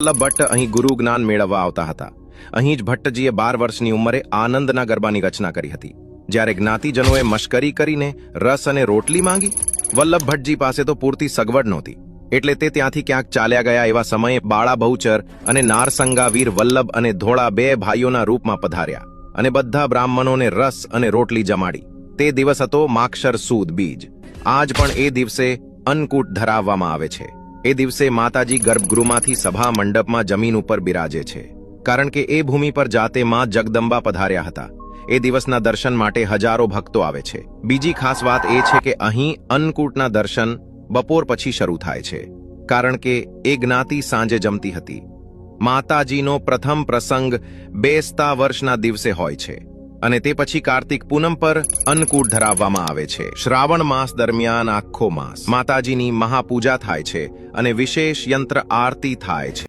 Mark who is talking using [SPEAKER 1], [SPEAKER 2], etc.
[SPEAKER 1] ભટ્ટ અહીં ગુરુ જ્ઞાન મેળવવા આવતા હતા. અહીં જ ભટ્ટજીએ બાર વર્ષની ઉંમરે આનંદના ગરબાની રચના કરી હતી. જ્યારે જ્ઞાતિજનોએ મશ્કરી કરીને રસ અને રોટલી માંગી, વલ્લભ ભટ્ટજી પાસે તો પૂરતી સગવડ નહોતી. એટલે તે ત્યાંથી ક્યાંક ચાલ્યા ગયા એવા સમયે બાળા બહુચર અને નારસંગાવીર વલ્લભ અને ધોળા બે ભાઈઓના રૂપમાં પધાર્યા અને બધા બ્રાહ્મણોને રસ અને રોટલી જમાડી. તે દિવસ હતો માક્ષર સૂદ બીજ. આજ પણ એ દિવસે અન્નકૂટ ધરાવવામાં આવે છે. એ દિવસે માતાજી ગર્ભગૃહમાંથી સભા મંડપમાં જમીન ઉપર બિરાજે છે. કારણ કે એ ભૂમિ પર જાતે માં જગદંબા પધાર્યા હતા. એ દિવસના દર્શન માટે હજારો ભક્તો આવે છે. બીજી ખાસ વાત એ છે કે અહીં અન્નકૂટના દર્શન બપોર પછી શરૂ થાય છે. કારણ કે એ જ્ઞાતિ સાંજે જમતી હતી. માતાજીનો પ્રથમ પ્રસંગ બેસતા વર્ષના દિવસે હોય છે. અને તે પછી કાર્તિક પૂનમ પર અન્નકૂટ ધરાવવામાં આવે છે. શ્રાવણ માસ દરમિયાન આખો માસ માતાજીની મહાપૂજા થાય છે અને વિશેષ યંત્ર આરતી થાય છે.